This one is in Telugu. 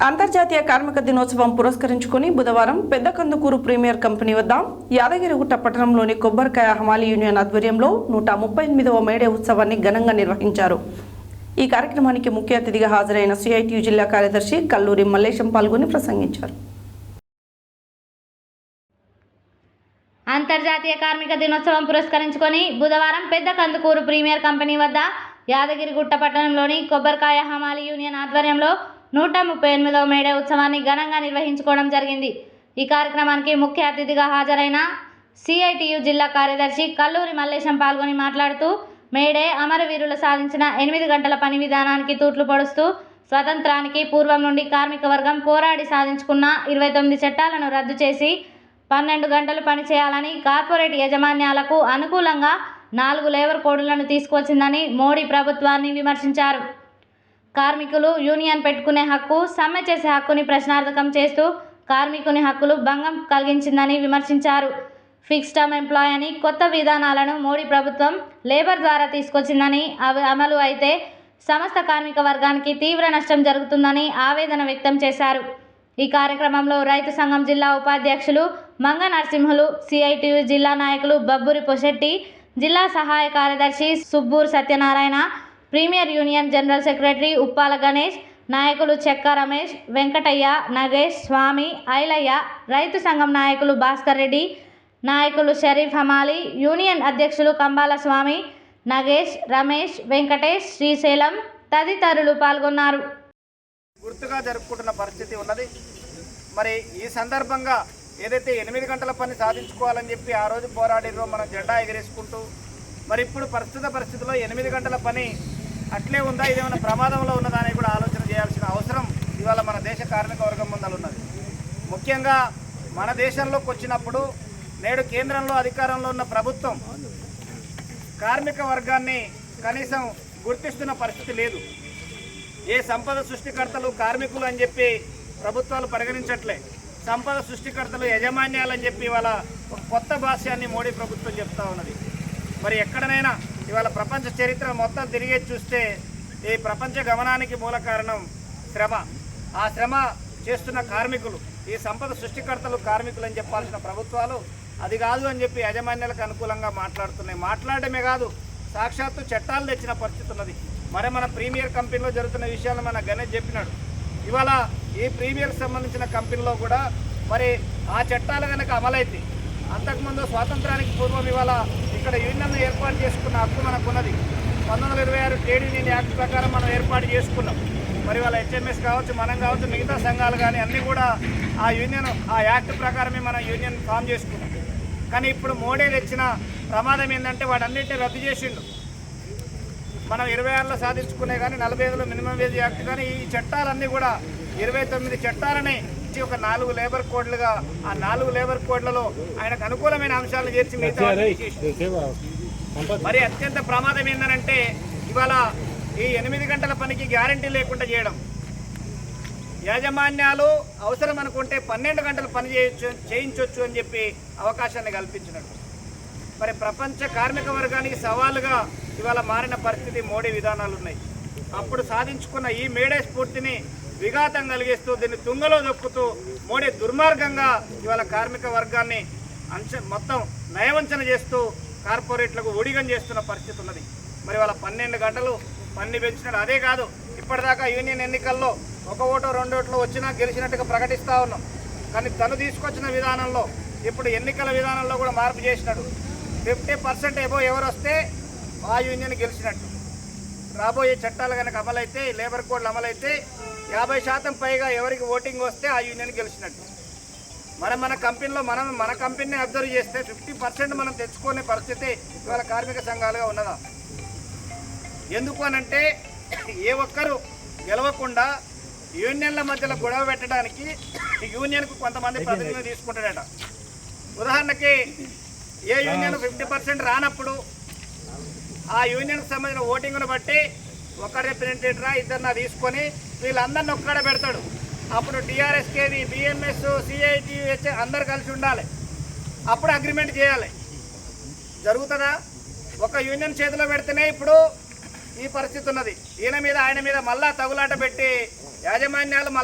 అంతర్జాతీయ కార్మిక దినోత్సవం పురస్కరించుకుని బుధవారం పెద్ద కందుకూరు ప్రీమియర్ కంపెనీ వద్ద యాదగిరిగుట్ట పట్టణంలోని కొబ్బరికాయ హమాలి యూనియన్ ఆధ్వర్యంలో నూట ముప్పై ఎనిమిదవ మేడే ఉత్సవాన్ని ఘనంగా నిర్వహించారు. ఈ కార్యక్రమానికి ముఖ్య అతిథిగా హాజరైన సిఐటియు జిల్లా కార్యదర్శి కల్లూరి మల్లేశం పాల్గొని ప్రసంగించారు. అంతర్జాతీయ కార్మిక దినోత్సవం పురస్కరించుకొని బుధవారం పెద్ద కందుకూరు ప్రీమియర్ కంపెనీ వద్ద యాదగిరిగుట్ట పట్టణంలోని కొబ్బరికాయ హమాలి యూనియన్ ఆధ్వర్యంలో నూట ముప్పై ఎనిమిదవ మేడే ఉత్సవాన్ని ఘనంగా నిర్వహించుకోవడం జరిగింది. ఈ కార్యక్రమానికి ముఖ్య అతిథిగా హాజరైన సిఐటియు జిల్లా కార్యదర్శి కల్లూరి మల్లేశం పాల్గొని మాట్లాడుతూ మేడే అమరవీరులు సాధించిన ఎనిమిది గంటల పని విధానానికి తూట్లు పొడుస్తూ స్వతంత్రానికి పూర్వం నుండి కార్మిక వర్గం పోరాడి సాధించుకున్న ఇరవై తొమ్మిది చట్టాలను రద్దు చేసి పన్నెండు గంటలు పనిచేయాలని కార్పొరేట్ యాజమాన్యాలకు అనుకూలంగా నాలుగు లేబర్ కోడ్లను తీసుకొచ్చిందని మోడీ ప్రభుత్వాన్ని విమర్శించారు. కార్మికులు యూనియన్ పెట్టుకునే హక్కు సమ్మె చేసే హక్కుని ప్రశ్నార్థకం చేస్తూ కార్మికుని హక్కులు భంగం కలిగించిందని విమర్శించారు. ఫిక్స్ టర్మ్ ఎంప్లాయ్ అని కొత్త విధానాలను మోడీ ప్రభుత్వం లేబర్ ద్వారా తీసుకొచ్చిందని అవి అమలు అయితే సమస్త కార్మిక వర్గానికి తీవ్ర నష్టం జరుగుతుందని ఆవేదన వ్యక్తం చేశారు. ఈ కార్యక్రమంలో రైతు సంఘం జిల్లా ఉపాధ్యక్షులు మంగ నరసింహులు సిఐటియు జిల్లా నాయకులు బబ్బూరి పొశెట్టి జిల్లా సహాయ కార్యదర్శి Subbur Satyanarayana premier union general secretary Uppala Ganesh నాయకులు చెక్క రమేష్ వెంకటయ్య నగేష్ స్వామి ఐలయ్య రైతు సంఘం నాయకులు భాస్కర్ రెడ్డి నాయకులు షరీఫ్ హమాలి యూనియన్ అధ్యక్షులు కంబాల స్వామి నగేష్ రమేష్ వెంకటేష్ శ్రీశైలం తదితరులు పాల్గొన్నారు. గుర్తుగా జరుపుకుంటున్న పరిస్థితి ఉన్నది. మరి ఈ సందర్భంగా ఏదైతే ఎనిమిది గంటల పని సాధించుకోవాలని చెప్పి ఆ రోజు పోరాడిరో మనం జెండా ఎగిరేసుకుంటూ మరి ఇప్పుడు ప్రస్తుత పరిస్థితిలో ఎనిమిది గంటల పని అట్లే ఉందా? ఇదేమైనా ప్రమాదంలో ఉన్నదా అని కూడా ఆలోచన చేయాల్సిన అవసరం ఇవాళ మన దేశ కార్మిక వర్గం ముందర ఉన్నది. ముఖ్యంగా మన దేశంలోకి వచ్చినప్పుడు నేడు కేంద్రంలో అధికారంలో ఉన్న ప్రభుత్వం కార్మిక వర్గాన్ని కనీసం గుర్తిస్తున్న పరిస్థితి లేదు. ఏ సంపద సృష్టికర్తలు కార్మికులు అని చెప్పి ప్రభుత్వాలు పరిగణించట్లే. సంపద సృష్టికర్తలు యజమాన్యాలని చెప్పి ఇవాళ ఒక కొత్త భాష్యాన్ని మోడీ ప్రభుత్వం చెప్తా ఉన్నది. మరి ఎక్కడనైనా ఇవాళ ప్రపంచ చరిత్ర మొత్తం తిరిగే చూస్తే ఈ ప్రపంచ గమనానికి మూల కారణం శ్రమ. ఆ శ్రమ చేస్తున్న కార్మికులు ఈ సంపద సృష్టికర్తలు కార్మికులు అని చెప్పాల్సిన ప్రభుత్వాలు అది కాదు అని చెప్పి యాజమాన్యాలకు అనుకూలంగా మాట్లాడుతున్నాయి. మాట్లాడమే కాదు సాక్షాత్తు చట్టాలు తెచ్చిన పరిస్థితి ఉన్నది. మరి మన ప్రీమియర్ కంపెనీలో జరుగుతున్న విషయాలు మన గణేష్ చెప్పినాడు. ఇవాళ ఈ ప్రీమియర్కి సంబంధించిన కంపెనీలో కూడా మరి ఆ చట్టాలు కనుక అమలైతే అంతకుముందు స్వాతంత్రానికి పూర్వం ఇవాళ ఇక్కడ యూనియన్ ఏర్పాటు చేసుకున్న హక్కు మనకు ఉన్నది పంతొమ్మిది వందల ఇరవై ఆరు ట్రేడ్ యూనియన్ యాక్ట్ ప్రకారం మనం ఏర్పాటు చేసుకున్నాం. మరి వాళ్ళ హెచ్ఎంఎస్ కావచ్చు మనం కావచ్చు మిగతా సంఘాలు కానీ అన్నీ కూడా ఆ యూనియన్ ఆ యాక్ట్ ప్రకారమే మనం యూనియన్ ఫామ్ చేసుకున్నాం. కానీ ఇప్పుడు మోడీ తెచ్చిన ప్రమాదం ఏంటంటే వాడన్నింటినీ రద్దు చేసిండు. మనం ఇరవై ఆరులో సాధించుకునే కానీ నలభై ఐదులో మినిమం వేజ్ యాక్ట్ కానీ ఈ చట్టాలన్నీ కూడా ఇరవై తొమ్మిది చట్టాలని ఇచ్చి ఒక నాలుగు లేబర్ కోడ్లుగా ఆ నాలుగు లేబర్ కోడ్లలో ఆయనకు అనుకూలమైన అంశాలను చేర్చి మిగతా. మరి అత్యంత ప్రమాదం ఏంటంటే ఇవాళ ఈ ఎనిమిది గంటల పనికి గ్యారంటీ లేకుండా చేయడం. యాజమాన్యాలు అవసరం అనుకుంటే పన్నెండు గంటలు పని చేయొచ్చు చేయించవచ్చు అని చెప్పి అవకాశాన్ని కల్పించినట్టు మరి ప్రపంచ కార్మిక వర్గానికి సవాలుగా ఇవాళ మారిన పరిస్థితి మోడీ విధానాలు ఉన్నాయి అప్పుడు సాధించుకున్న ఈ మేడే స్ఫూర్తిని విఘాతం కలిగిస్తూ దీన్ని తుంగలో దొక్కుతూ మోడీ దుర్మార్గంగా ఇవాళ కార్మిక వర్గాన్ని అంచ మొత్తం నయవంచన చేస్తూ కార్పొరేట్లకు ఒడిగం చేస్తున్న పరిస్థితి ఉన్నది. మరి వాళ్ళ పన్నెండు గంటలు పన్ని పెంచినారు అదే కాదు ఇప్పటిదాకా యూనియన్ ఎన్నికల్లో ఒక ఓటు రెండు ఓట్లు వచ్చినా గెలిచినట్టుగా ప్రకటిస్తూ ఉన్నాం. కానీ తను తీసుకొచ్చిన విధానంలో ఇప్పుడు ఎన్నికల విధానంలో కూడా మార్పు చేసినాడు. ఫిఫ్టీ పర్సెంట్ ఏబో ఎవరు వస్తే ఆ యూనియన్ గెలిచినట్టు. రాబోయే చట్టాలు కనుక అమలైతే లేబర్ కోడ్లు అమలైతే యాభై శాతం పైగా ఎవరికి ఓటింగ్ వస్తే ఆ యూనియన్ గెలిచినట్టు. మరి మన కంపెనీలో మనం మన కంపెనీని అబ్జర్వ్ చేస్తే ఫిఫ్టీ పర్సెంట్ మనం తెచ్చుకునే పరిస్థితి ఇవాళ కార్మిక సంఘాలుగా ఉన్నదా? ఎందుకు అనంటే ఏ ఒక్కరు గెలవకుండా యూనియన్ల మధ్యలో గొడవ పెట్టడానికి యూనియన్కు కొంతమంది ప్రతినిధులు తీసుకుంటాడట ఉదాహరణకి ఏ యూనియన్ ఫిఫ్టీ పర్సెంట్ రానప్పుడు ఆ యూనియన్కి సంబంధించిన ఓటింగ్ను బట్టి ఒక రిప్రజెంటేటివ్రా ఇద్దరిన తీసుకొని వీళ్ళందరిని ఒక్కడ పెడతాడు. అప్పుడు టీఆర్ఎస్కేది బిఎంఎస్ సిఐటి అందరు కలిసి ఉండాలి. అప్పుడు అగ్రిమెంట్ చేయాలి. జరుగుతుందా? ఒక యూనియన్ చేతిలో పెడితేనే ఇప్పుడు ఈ పరిస్థితి ఉన్నది. ఈయన మీద ఆయన మీద మళ్ళా తగులాట పెట్టి యాజమాన్యాలు మళ్ళా